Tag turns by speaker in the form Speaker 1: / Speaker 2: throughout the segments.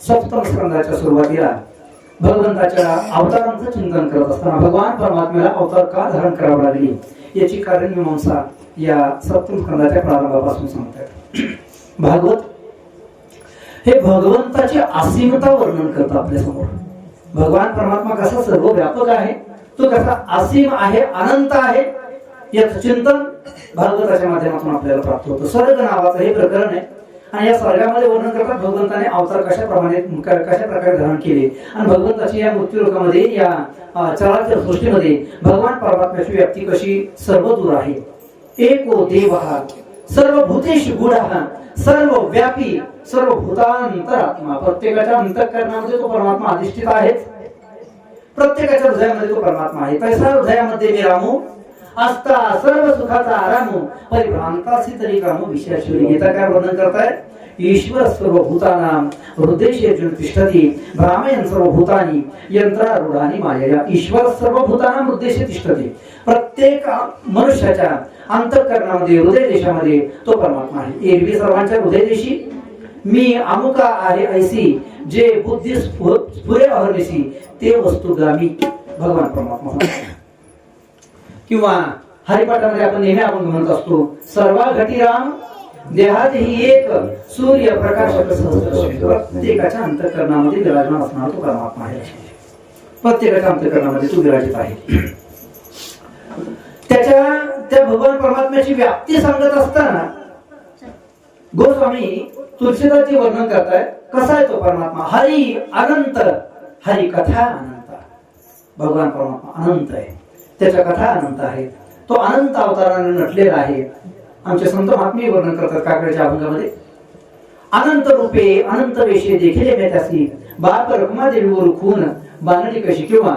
Speaker 1: सप्तम स्कंदाच्या सुरुवातीला भगवंताच्या अवतारांचं चिंतन करत असताना भगवान परमात्म्याला अवतार का धारण करावं लागली? याची कारण मीमांसा या सप्तम स्कंदाच्या प्रारंभापासून सांगतात. भागवत हे भगवंताची असीमता वर्णन करतं आपल्यासमोर. भगवान परमात्मा कसा सर्व व्यापक आहे? तो कसा असीम आहे अनंत आहे? याचं चिंतन भागवताच्या माध्यमातून आपल्याला प्राप्त होतं. स्वर्ग नावाचं हे प्रकरण आहे. आणि या स्वर्गामध्ये वर्णन करतात भगवंताने अवतार कशा प्रमाणे कशा प्रकारे धारण केले? आणि भगवंताची या मृत्यूलोकामध्ये या चराचर सृष्टीमध्ये भगवान परमात्म्याची व्याप्ती कशी सर्व दूर आहे. एको देव सर्व भूतेश गुढा सर्व व्यापी सर्व भूतांतरात्मा प्रत्येकाच्या अंतकरणामध्ये तो परमात्मा अधिष्ठित आहेच. प्रत्येकाच्या हृदयामध्ये तो परमात्मा आहे. तैसा हृदयामध्ये मी रामू. असता सर्व सुखाचा आराम परिभ्रांतासी तरी काम विषयाश्वरी गीता काय वर्णन करताय? ईश्वर सर्व भूतानाम हृदय तिष्ठती भ्रामयन सर्व भूतानी यंत्रारूढानी माया ईश्वर सर्व भूतानाम हृदय तिष्ठती. प्रत्येक मनुष्याच्या अंतःकरणामध्ये हृदय देशामध्ये तो परमात्मा आहे. एरवी सर्वांच्या हृदय देशी मी अमुका आहे ऐसी जे बुद्धी स्फुरे अहर्निशी ते वस्तुगामी भगवान परमात्मा किंवा हरिपाठामध्ये आपण नेहमी आपण म्हणत असतो सर्वा घटीराम देहात ही एक सूर्य प्रकाश प्रत्येकाच्या अंतकरणामध्ये विराजमान असणारा तो परमात्मा आहे. प्रत्येकाच्या अंतकरणामध्ये तो विराजित आहे. त्याच्या त्या भगवान परमात्म्याची व्याप्ती सांगत असताना गोस्वामी तुलसीदासजी वर्णन करताय कसा आहे तो परमात्मा? हरी अनंत हरी कथा अनंत. भगवान परमात्मा अनंत आहे. त्याच्या कथा अनंत आहेत. तो अनंत अवताराने नटलेला आहे. आमचे संत महात्मे वर्णन करतात काकड्याच्या अभंगामध्ये. अनंत रूपे अनंत वेशे देखील मी बाप रखमा देवीवर खून. बांधली कशी किंवा?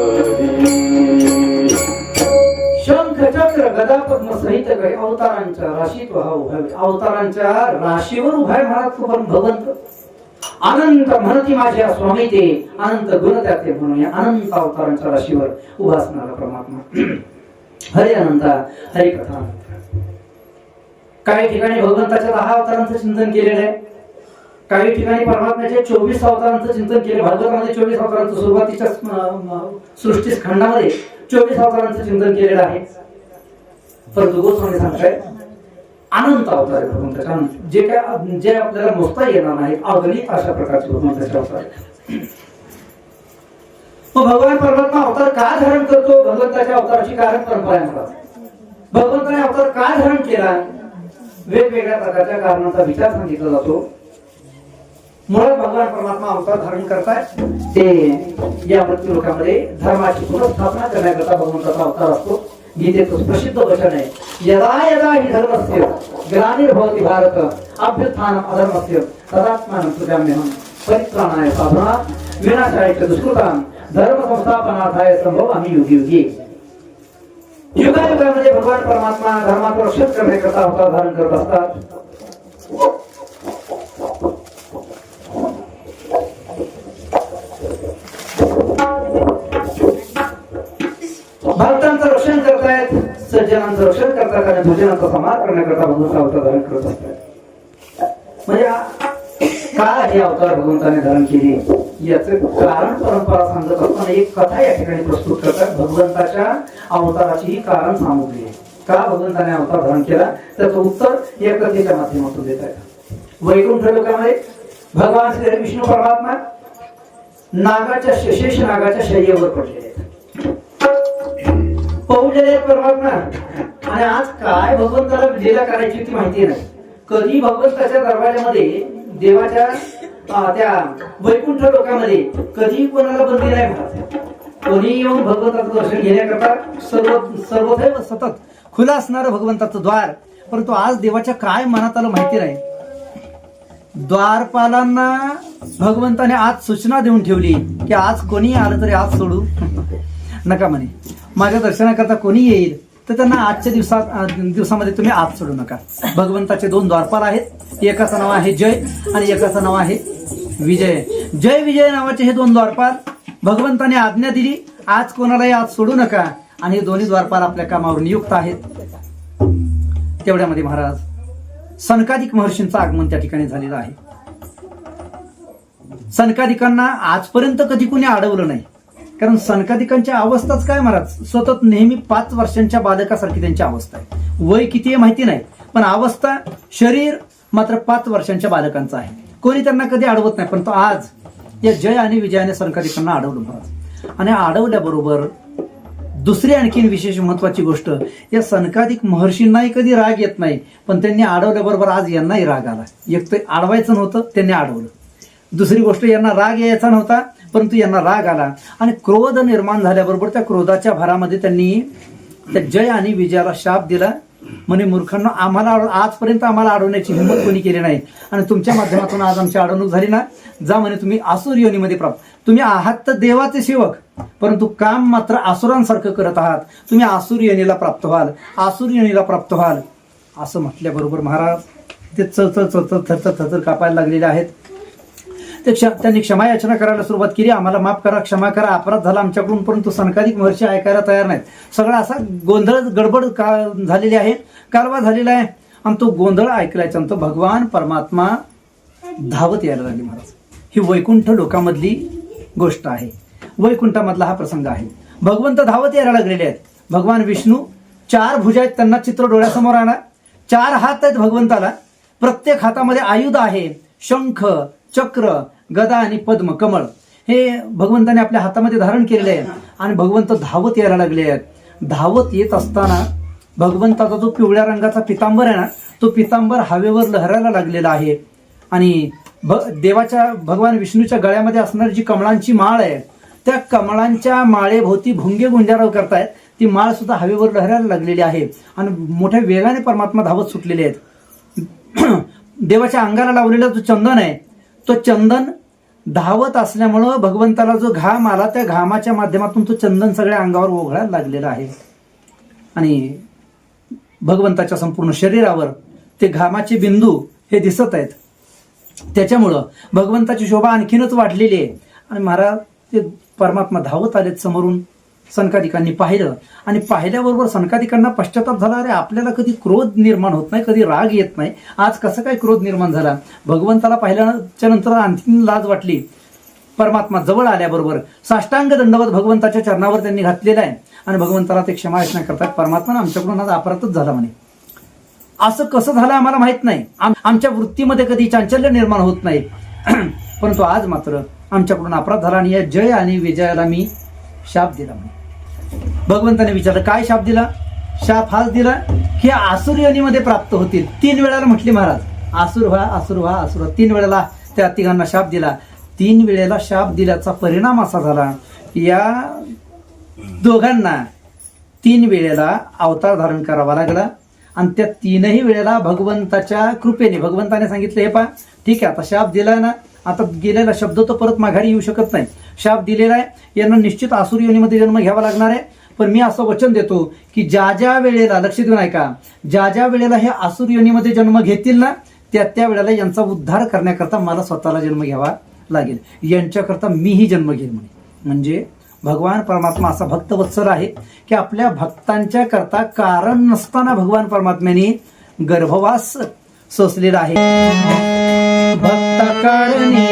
Speaker 1: पद्म सहित गळे अवतारांच्या राशीत हा उभा अवतारांच्या राशीवर उभा महाराज तो पण भगवंत. अनंत म्हणती माझ्या स्वामी ते अनंत गुण त्याचे म्हणून या अनंत अवतारांच्या राशीवर उभा असणारा परमात्मा. हरे अनंता हरे कथा काही ठिकाणी भगवंताच्या दहा अवतारांचं चिंतन केलेलं आहे. काही ठिकाणी परमात्म्याच्या चोवीस अवतारांचं चिंतन केलं. भागवतामध्ये चोवीस अवतारांचं सुरुवातीच्या सृष्टी खंडामध्ये चोवीस अवतारांचं चिंतन केलेलं आहे. परंतु गोस्वामी सांगताय. अनंत अवतार आहे कारण जे काय जे आपल्याला मोजता येणार नाही अगणित अशा प्रकारचे भगवंताचे अवतार मग भगवान परमात्मा अवतार का धारण करतो? भगवंताच्या अवताराची कारण परंपरा आहे मला? भगवंताने अवतार का धारण केला? वेगवेगळ्या प्रकारच्या कारणांचा विचार सांगितला जातो. मुळात भगवान परमात्मा अवतार धारण करतात ते या मृत्यू लोकांमध्ये धर्माची पुनर्स्थापना करण्याकरता भगवंताचा अवतार असतो. गीतेचं प्रसिद्ध वचन आहे. यदा यदा हि धर्मस्य ग्लानिर्भवती भारत अभ्युत्थान अधर्मस्य तदात्मानं सुजाम्यहं परित्राणाय साधना विनाशाय च दुष्कृतां धर्म संस्थापनार्थाय संभव आम्ही युगी। युगी युगायुगामध्ये भगवान परमात्मा धर्माचं रक्षण करण्याकरता होता धारण करत असतात। भारतात सज्जनांचं रक्षण करतात आणि भोजनाचा समार करण्याकरता भगवंत अवतार धारण करत असतात. म्हणजे का हे अवतार भगवंताने धारण केले. याच कारण परंपरा सांगत असताना एक कथा या ठिकाणी प्रस्तुत करतात. भगवंताच्या अवताराची ही कारण सामुग्री आहे. का भगवंताने अवतार धारण केला? त्याचं उत्तर या कथेच्या माध्यमातून देत आहे वैकुंठ लोकांमध्ये भगवान श्री विष्णू परमात्मा नागाच्या शेष नागाच्या शय्येवर पडलेले आहेत. पौलेले परमात्मा आणि आज काय भगवंताला लीला करायची ती माहिती नाही. कधी भगवंताच्या दरवाजामध्ये देवाच्या त्या वैकुंठ लोकांमध्ये कधी कोणाला बंदी नाही म्हणत कोणी येऊन भगवंताचं दर्शन घेण्याकरता सर्व सर्वदैव सतत खुला असणारं भगवंताचं द्वार. परंतु आज देवाच्या काय मनात आलं माहिती नाही. द्वारपालांना भगवंताने आज सूचना देऊन ठेवली की आज कोणी आलं तरी आज सोडू. नका म्हणे. माझ्या दर्शनाकरता कोणी येईल तर त्यांना आजच्या दिवसात दिवसामध्ये तुम्ही आज सोडू नका. भगवंताचे दोन द्वारपाल आहेत. एकाचं नाव आहे जय आणि एकाचं नाव आहे विजय. जय विजय नावाचे हे दोन द्वारपाल भगवंताने आज्ञा दिली. आज कोणालाही आज सोडू नका. आणि हे दोन्ही द्वारपाल आपल्या कामावर नियुक्त आहेत. तेवढ्यामध्ये महाराज सनकादिक महर्षींचं आगमन त्या ठिकाणी झालेलं आहे. सनकादिकांना आजपर्यंत कधी कोणी अडवलं नाही. कारण सनकादिकांची अवस्थाच काय महाराज? सतत नेहमी पाच वर्षांच्या बालकासारखी त्यांची अवस्था आहे. वय किती आहे माहिती नाही पण अवस्था शरीर मात्र पाच वर्षांच्या बालकांचा आहे. कोणी त्यांना कधी अडवत नाही परंतु आज या जय आणि विजयाने सनकाधिकांना अडवलं महाराज. आणि अडवल्याबरोबर दुसरी आणखीन विशेष महत्वाची गोष्ट या सनकाधिक महर्षींनाही कधी राग येत नाही पण त्यांनी अडवल्याबरोबर आज यांनाही राग आला. एक तर अडवायचं नव्हतं त्यांनी अडवलं. दुसरी गोष्ट यांना राग यायचा नव्हता परंतु यांना राग आला. आणि क्रोध निर्माण झाल्याबरोबर त्या क्रोधाच्या भरामध्ये त्यांनी त्या जय आणि विजयाला शाप दिला. म्हणे मूर्खांना आम्हाला आजपर्यंत आम्हाला अडवण्याची हिंमत कोणी केली नाही. आणि तुमच्या माध्यमातून आज आमची अडवणूक झाली ना जा म्हणे तुम्ही आसुर योनीमध्ये प्राप्त. तुम्ही आहात तर देवाचे सेवक परंतु काम मात्र आसुरांसारखं करत आहात. तुम्ही आसुर योनीला प्राप्त व्हाल. आसुर योनीला प्राप्त व्हाल. असं म्हटल्याबरोबर महाराज ते चळचळ चळचळ थरथर थरथर कापायला लागलेले आहेत. ते क्ष त्यांनी क्षमा याचना करायला सुरुवात केली. आम्हाला माफ करा क्षमा करा. अपराध झाला आमच्याकडून परंतु सनकाधिक महर्षी ऐकायला तयार नाहीत. सगळा असा गोंधळ गडबड का झालेली आहे? कारवा झालेला आहे. आणि तो गोंधळ ऐकल्याच्या नंतर भगवान परमात्मा धावत यायला लागली महाराज. ही वैकुंठ लोकामधली गोष्ट आहे. वैकुंठामधला हा प्रसंग आहे. भगवंत धावत यायला लागलेले आहेत. भगवान विष्णू चार भुजा आहेत. त्यांना चित्र डोळ्यासमोर आणा. चार हात आहेत भगवंताला. प्रत्येक हातामध्ये आयुध आहे. शंख चक्र गदा आणि पद्म कमळ. हे भगवंताने आपल्या हातामध्ये धारण केलेले आहे आणि भगवंत धावत यायला लागले आहेत. धावत येत असताना भगवंताचा जो पिवळ्या रंगाचा पितांबर आहे ना तो पितांबर हवेवर लहरायला लागलेला आहे. आणि भ देवाच्या भगवान विष्णूच्या गळ्यामध्ये असणारी जी कमळांची माळ आहे त्या कमळांच्या माळेभोवती भुंगे गुंजाराव करतायत. ती माळ सुद्धा हवेवर लहरायला लागलेली आहे. आणि मोठ्या वेगाने परमात्मा धावत सुटलेले आहेत. देवाच्या अंगाला लावलेला जो चंदन आहे तो चंदन धावत असल्यामुळं भगवंताला जो घाम आला त्या घामाच्या माध्यमातून तो चंदन सगळ्या अंगावर ओघळायला लागलेला आहे. आणि भगवंताच्या संपूर्ण शरीरावर ते घामाचे बिंदू हे दिसत आहेत. त्याच्यामुळं भगवंताची शोभा आणखीनच वाढलेली आहे. आणि महाराज ते परमात्मा धावत आलेत समोरून. सनकाधिकांनी पाहिलं. आणि पाहिल्याबरोबर सनकाधिकांना पश्चाताप झाला अरे आपल्याला कधी क्रोध निर्माण होत नाही कधी राग येत नाही. आज कसं काय क्रोध निर्माण झाला? भगवंताला पाहिल्याच्या नंतर आणखीन लाज वाटली. परमात्मा जवळ आल्याबरोबर साष्टांग दंडवत भगवंताच्या चरणावर त्यांनी घातलेला आहे. आणि भगवंताला ते क्षमा याचना करतात. परमात्मा आमच्याकडून आज अपराधच झाला म्हणे. असं कसं झालं आम्हाला माहीत नाही. आम- आमच्या वृत्तीमध्ये कधी चांचल्य निर्माण होत नाही. परंतु आज मात्र आमच्याकडून अपराध झाला आणि या जय आणि विजयाला मी शाप दिला म्हणे. भगवंताने विचारलं काय शाप दिला? शाप हाच दिला हे आसुर योनीमध्ये प्राप्त होतील. तीन वेळाला म्हटले महाराज आसुर व्हा आसुर व्हा आसुर तीन वेळेला त्या तिघांना शाप दिला. तीन वेळेला शाप दिल्याचा परिणाम असा झाला या दोघांना तीन वेळेला अवतार धारण करावा लागला. आणि त्या तीनही वेळेला भगवंताच्या कृपेने भगवंताने सांगितलं हे पा ठीक आहे आता शाप दिला ना आता गेलेला शब्द तो परत माघारी येऊ शकत नाही. शाप दिलेला आहे यांना निश्चित आसुर योनीमध्ये जन्म घ्यावा लागणार आहे. पण मी असं वचन देतो की ज्या ज्या वेळेला लक्ष देऊन ऐका ज्या ज्या वेळेला हे आसुर योनीमध्ये जन्म घेतील ना त्या त्या वेळेला यांचा उद्धार करण्याकरता मला स्वतःला जन्म घ्यावा लागेल. यांच्याकरता मीही जन्म घेईल म्हणे. म्हणजे भगवान परमात्मा असा भक्तवत्सल आहे की आपल्या भक्तांच्या करता कारण नसताना भगवान परमात्म्याने गर्भवास सोसलेला आहे. भक्त कारणी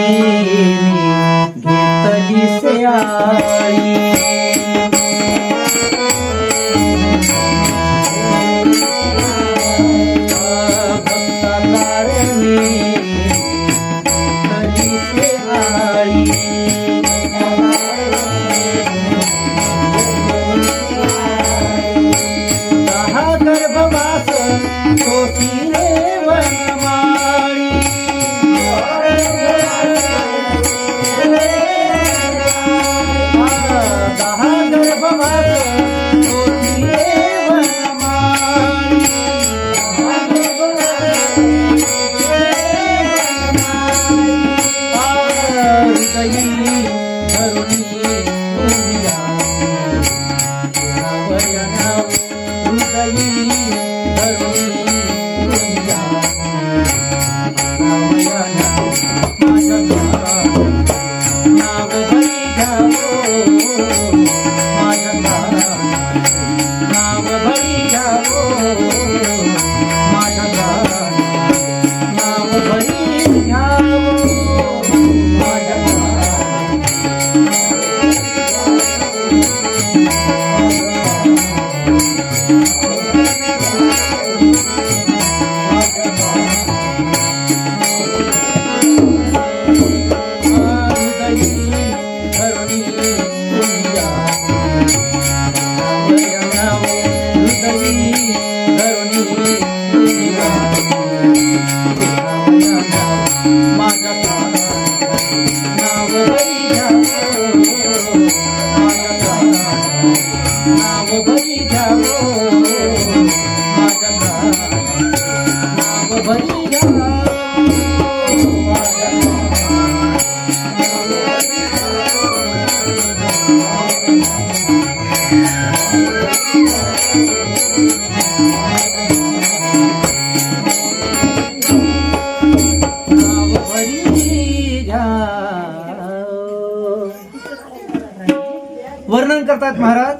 Speaker 1: करतात महाराज?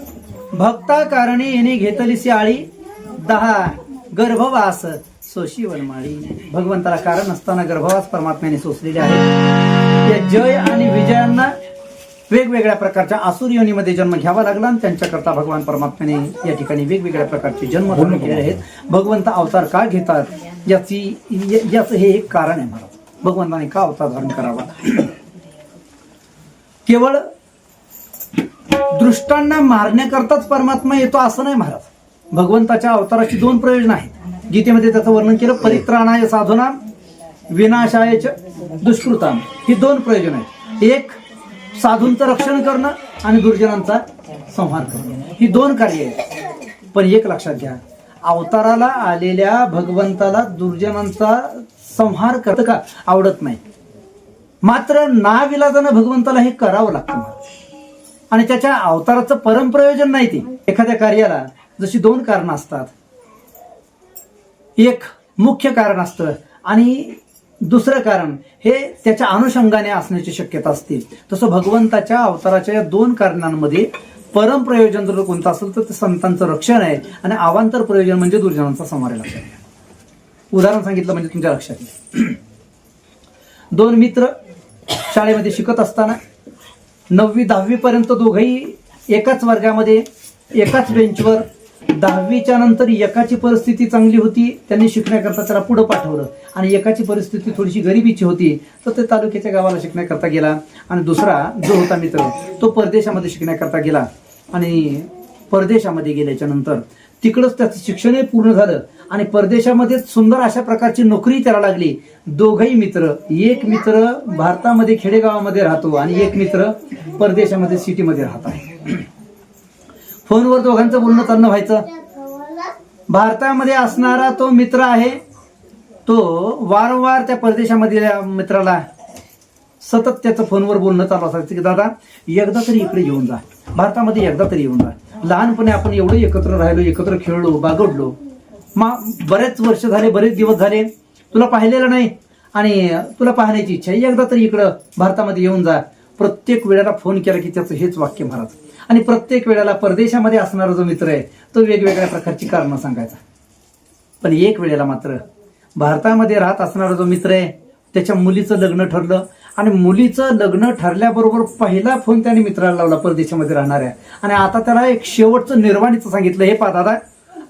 Speaker 1: भक्ता कारणे येणे घेतलीसी आळी दहा. गर्भवास. सोशी वनमाळी. भगवंताला कारण असताना गर्भवास परमात्म्याने सोसलेले आहे. या जय आणि विजयांना वेगवेगळ्या प्रकारच्या आसुर योनीमध्ये जन्म घ्यावा लागला आणि त्यांच्याकरता भगवान परमात्म्याने या ठिकाणी वेगवेगळ्या प्रकारचे जन्म केलेले आहेत. भगवंत अवतार का घेतात? याची याचं हे एक कारण आहे महाराज. भगवंताने का अवतार धारण करावा? केवळ दृष्टांना मारण्याकरताच परमात्मा येतो असं नाही महाराज. भगवंताच्या अवताराची दोन प्रयोजन आहेत. गीतेमध्ये त्याचं वर्णन केलं परित्राणाय साधना विनाशाय दुष्कृता. दुष्कृताम ही दोन प्रयोजन आहेत. एक साधूंचं रक्षण करणं आणि दुर्जनांचा संहार करणं. ही दोन कार्य आहेत. पण एक लक्षात घ्या अवताराला आलेल्या भगवंताला दुर्जनांचा संहार करत का? आवडत नाही. मात्र नाविलाजानं भगवंताला हे करावं लागतं आणि त्याच्या अवताराचं परमप्रयोजन नाही ते. एखाद्या कार्याला जशी दोन कारण असतात. एक मुख्य कारण असतं आणि दुसरं कारण हे त्याच्या अनुषंगाने असण्याची शक्यता असते. तसं भगवंताच्या अवताराच्या या दोन कारणांमध्ये परम प्रयोजन जर कोणतं असेल तर ते संतांचं रक्षण आहे आणि अवांतर प्रयोजन म्हणजे दुर्जनांचा समारे आहे लक्षात उदाहरण सांगितलं म्हणजे तुमच्या लक्षात येईल. दोन मित्र शाळेमध्ये शिकत असताना नववी दहावी पर्यंत दोघंही एकाच वर्गामध्ये एकाच बेंचवर. दहावीच्या नंतर एकाची परिस्थिती चांगली होती त्यांनी शिकण्याकरता त्याला पुढं पाठवलं. आणि एकाची परिस्थिती थोडीशी गरिबीची होती तर ते तालुक्याच्या गावाला शिकण्याकरता गेला. आणि दुसरा जो होता मित्र तो परदेशामध्ये शिकण्याकरता गेला. आणि परदेशामध्ये गेल्याच्यानंतर तिकडंच त्याचं शिक्षणही पूर्ण झालं. आणि परदेशामध्ये सुंदर अशा प्रकारची नोकरी त्याला लागली. दोघही मित्र. एक मित्र भारतामध्ये खेडेगावामध्ये राहतो आणि एक मित्र परदेशामध्ये सिटीमध्ये राहत आहे. फोनवर दोघांचं बोलणं चालणं व्हायचं. भारतामध्ये असणारा तो मित्र आहे तो वारंवार त्या परदेशामधल्या मित्राला सतत त्याचं फोनवर बोलणं चालू असायचं की दादा एकदा तरी इकडे येऊन जा. भारतामध्ये एकदा तरी येऊन जा. लहानपणी आपण एवढं एकत्र राहिलो एकत्र खेळलो बागडलो. मा बरेच वर्ष झाले बरेच दिवस झाले. तुला पाहिलेलं नाही. आणि तुला पाहण्याची इच्छा आहे. एकदा तरी इकडं भारतामध्ये येऊन जा. प्रत्येक वेळेला फोन केला की त्याचं हेच वाक्य महाराज. आणि प्रत्येक वेळेला परदेशामध्ये असणारा जो मित्र आहे तो वेगवेगळ्या प्रकारची कारणं सांगायचा. पण एक वेळेला मात्र भारतामध्ये राहत असणारा जो मित्र आहे त्याच्या मुलीचं लग्न ठरलं आणि मुलीचं लग्न ठरल्याबरोबर पहिला फोन त्याने मित्राला लावला परदेशामध्ये राहणाऱ्या. आणि आता त्याला एक शेवटचं निर्वाणीचं सांगितलं हे पा दादा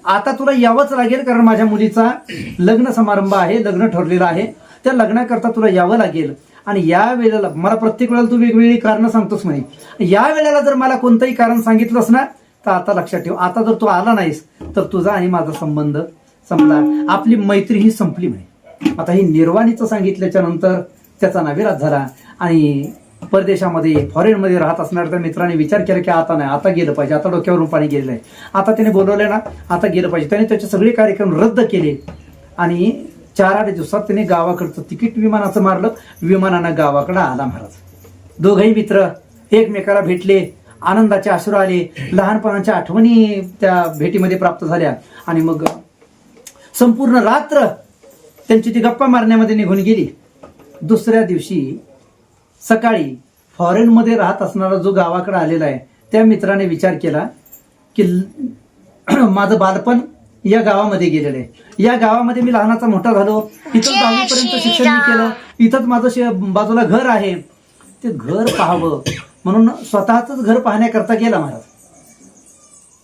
Speaker 1: आता तुला यावंच लागेल कारण माझ्या मुलीचा लग्न समारंभ आहे लग्न ठरलेलं आहे. त्या लग्नाकरता तुला यावं लागेल. आणि या वेळेला मला प्रत्येक वेळेला तू वेगवेगळी कारणं सांगतोस म्हणे. या वेळेला जर मला कोणतंही कारण सांगितलंस ना तर आता लक्षात ठेव. आता जर तू आला नाहीस तर तुझा आणि माझा संबंध संपला. आपली मैत्री ही संपली म्हणे. आता ही निर्वाणीचं सांगितल्याच्या नंतर त्याचा नाविरात झाला. आणि परदेशामध्ये फॉरेनमध्ये राहत असणाऱ्या त्या मित्राने विचार केला की आता नाही आता गेलं पाहिजे. आता डोक्यावरून पाणी गेलेलं आहे. आता त्याने बोलवलं ना आता गेलं पाहिजे. त्याने त्याचे सगळे कार्यक्रम रद्द केले. आणि चार आठ दिवसात त्याने गावाकडचं तिकीट विमानाचं मारलं. विमानानं गावाकडं आला महाराज. दोघही मित्र एकमेकाला भेटले. आनंदाचे आश्रू आले. लहानपणाच्या आठवणी त्या भेटीमध्ये प्राप्त झाल्या. आणि मग संपूर्ण रात्र त्यांची ती गप्पा मारण्यामध्ये निघून गेली. दुसऱ्या दिवशी सकाळी फॉरेनमध्ये राहत असणारा जो गावाकडे आलेला आहे त्या मित्राने विचार केला की माझं बालपण या गावामध्ये गेलेलं आहे. या गावामध्ये मी लहानाचा मोठा झालो. इथंच दहावीपर्यंत शिक्षण मी केलं. इथंच माझं शे- बाजूला घर आहे. ते घर पाहावं. म्हणून स्वतःच घर पाहण्याकरता गेला महाराज.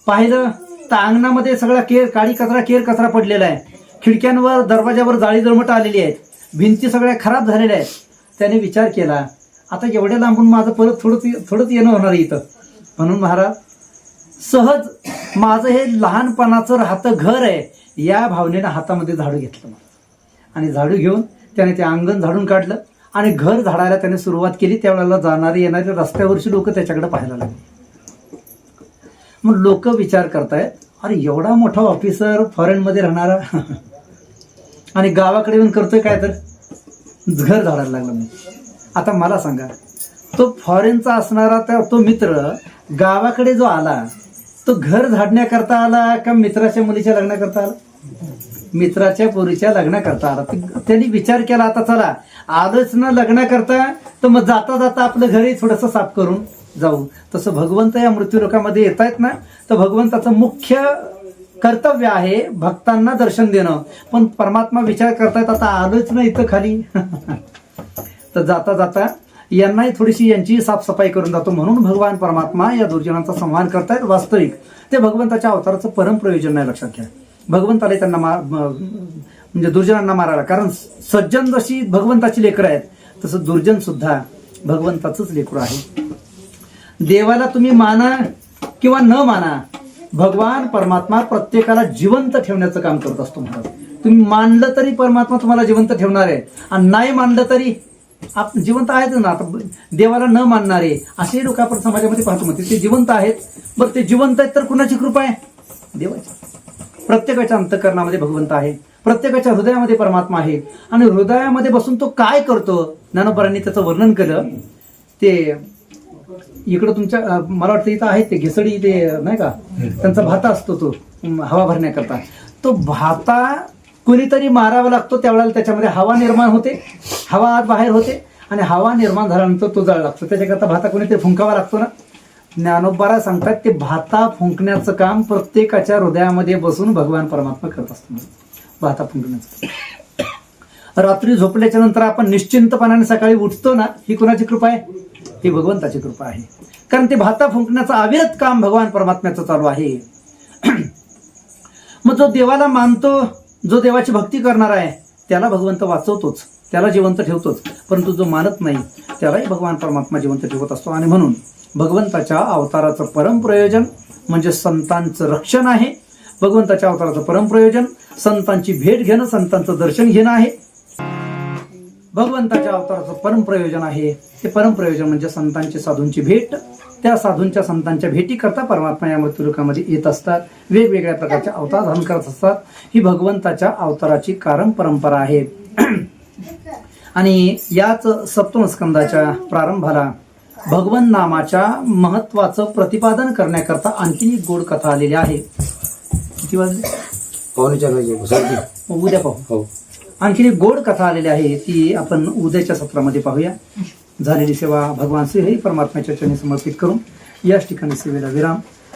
Speaker 1: पाहिलं तर अंगणामध्ये सगळा केर काळी कचरा केर कचरा पडलेला आहे. खिडक्यांवर दरवाजावर जाळी जळमट आलेली आहेत. भिंती सगळ्या खराब झालेल्या आहेत. त्याने विचार केला आता एवढ्या लांबून माझं परत थोडं थोडंच येणं होणार आहे इथं. म्हणून महाराज सहज माझं हे लहानपणाचं राहतं घर आहे. या भावनेनं हातामध्ये झाडू घेतलं मला आणि झाडू घेऊन त्याने ते अंगण झाडून काढलं आणि घर झाडायला त्याने सुरुवात केली. त्यावेळेला जाणारे येणारे रस्त्यावरची लोक त्याच्याकडे पाहायला लागले. मग लोक विचार करतायत अरे एवढा मोठा ऑफिसर फॉरेनमध्ये राहणारा आणि गावाकडे येऊन करतोय काय तर? घर झाडायला लागलं मी. आता मला सांगा तो फॉरेनचा असणारा त्या तो मित्र गावाकडे जो आला तो घर झाडण्याकरता आला का मित्राच्या मुलीच्या लग्नाकरता आला? मित्राच्या पोरीच्या लग्नाकरता आला. त्यांनी विचार केला आता चला आलोच ना लग्नाकरता तर मग जाता जाता आपलं घरही थोडंसं साफ करून जाऊ. तसं भगवंत या मृत्यूलोकामध्ये येत आहेत ना तर भगवंताचं मुख्य कर्तव्य आहे भक्तांना दर्शन देणं. पण परमात्मा विचार करतायत आता आलोच ना इथं खाली. तर जाता जाता यांनाही थोडीशी यांची साफसफाई करून जातो म्हणून भगवान परमात्मा या दुर्जनांचा संहार करतायत वास्तविक. ते भगवंताच्या अवताराचं परम प्रयोजन नाही लक्षात घ्या. भगवंताला त्यांना मा म्हणजे दुर्जनांना मारायला. कारण सज्जन जशी भगवंताची लेकरं आहेत तसं दुर्जन सुद्धा भगवंताचंच लेकरं आहे. देवाला तुम्ही माना किंवा न माना भगवान परमात्मा प्रत्येकाला जिवंत ठेवण्याचं काम करत असतो महाराज. तुम्ही मानलं तरी परमात्मा तुम्हाला जिवंत ठेवणार आहे. आणि नाही मानलं तरी आप जिवंत आहेत ना आता देवाला न मानणारे असे लोक आपण समाजामध्ये पाहतो म्हणते ते जिवंत आहेत. बरं ते जिवंत आहेत तर कुणाची कृपा आहे? देवाची. प्रत्येकाच्या अंतकरणामध्ये भगवंत आहे. प्रत्येकाच्या हृदयामध्ये परमात्मा आहे. आणि हृदयामध्ये बसून तो काय करतो? ज्ञानोपरांनी त्याचं वर्णन केलं. ते इकडं तुमच्या मला वाटतं इथं आहेत ते घिसडी ते नाही का? त्यांचा भाता असतो तो हवा भरण्याकरता. तो भाता कुणीतरी मारावा लागतो त्यावेळेला त्याच्यामध्ये हवा निर्माण होते हवा आत बाहेर होते आणि हवा निर्माण झाल्यानंतर तो जाळ लागतो. त्याच्याकरता भाता कोणीतरी फुंकावा लागतो ना? ज्ञानोबारा सांगतात ते भाता फुंकण्याचं काम प्रत्येकाच्या हृदयामध्ये बसून भगवान परमात्मा करत असतो भाता फुंकण्याचं रात्री झोपल्याच्या नंतर आपण निश्चिंतपणाने सकाळी उठतो ना? ही कुणाची कृपा आहे? ही भगवंताची कृपा आहे. कारण ते भाता फुंकण्याचं अविरत काम भगवान परमात्म्याचं चालू आहे. मग जो देवाला मानतो जो देवाची भक्ती करणार आहे त्याला भगवंत वाचवतोच त्याला जिवंत ठेवतोच. परंतु जो मानत नाही त्यालाही भगवान परमात्मा जिवंत ठेवत असतो. आणि म्हणून भगवंताच्या अवताराचं परमप्रयोजन म्हणजे संतांचं रक्षण आहे. भगवंताच्या अवताराचं परमप्रयोजन संतांची भेट घेणं संतांचं दर्शन घेणं आहे. भगवंताच्या अवताराचं परमप्रयोजन आहे. ते परमप्रयोजन म्हणजे संतांची साधूंची भेट. त्या साधूंच्या संतांच्या भेटी करता परमात्मा या मृत्यूलोकामध्ये येत असतात. वेगवेगळ्या प्रकारचे अवतार धारण करत असतात. ही भगवंताच्या अवताराची कारण परंपरा आहे. आणि याच सप्तम स्कंदाच्या प्रारंभाला भगवन नामाच्या महत्वाचं प्रतिपादन करण्याकरता आणखी एक गोड कथा आलेली आहे. किती वाजले?
Speaker 2: पाहुणे
Speaker 1: मग उद्या पाहू. आणखी एक गोड कथा आलेली आहे ती आपण उद्याच्या सत्रामध्ये पाहूया. झालेली सेवा भगवान श्री हे परमात्म्याच्या चरणी समर्पित करून याच ठिकाणी सेवेला विराम.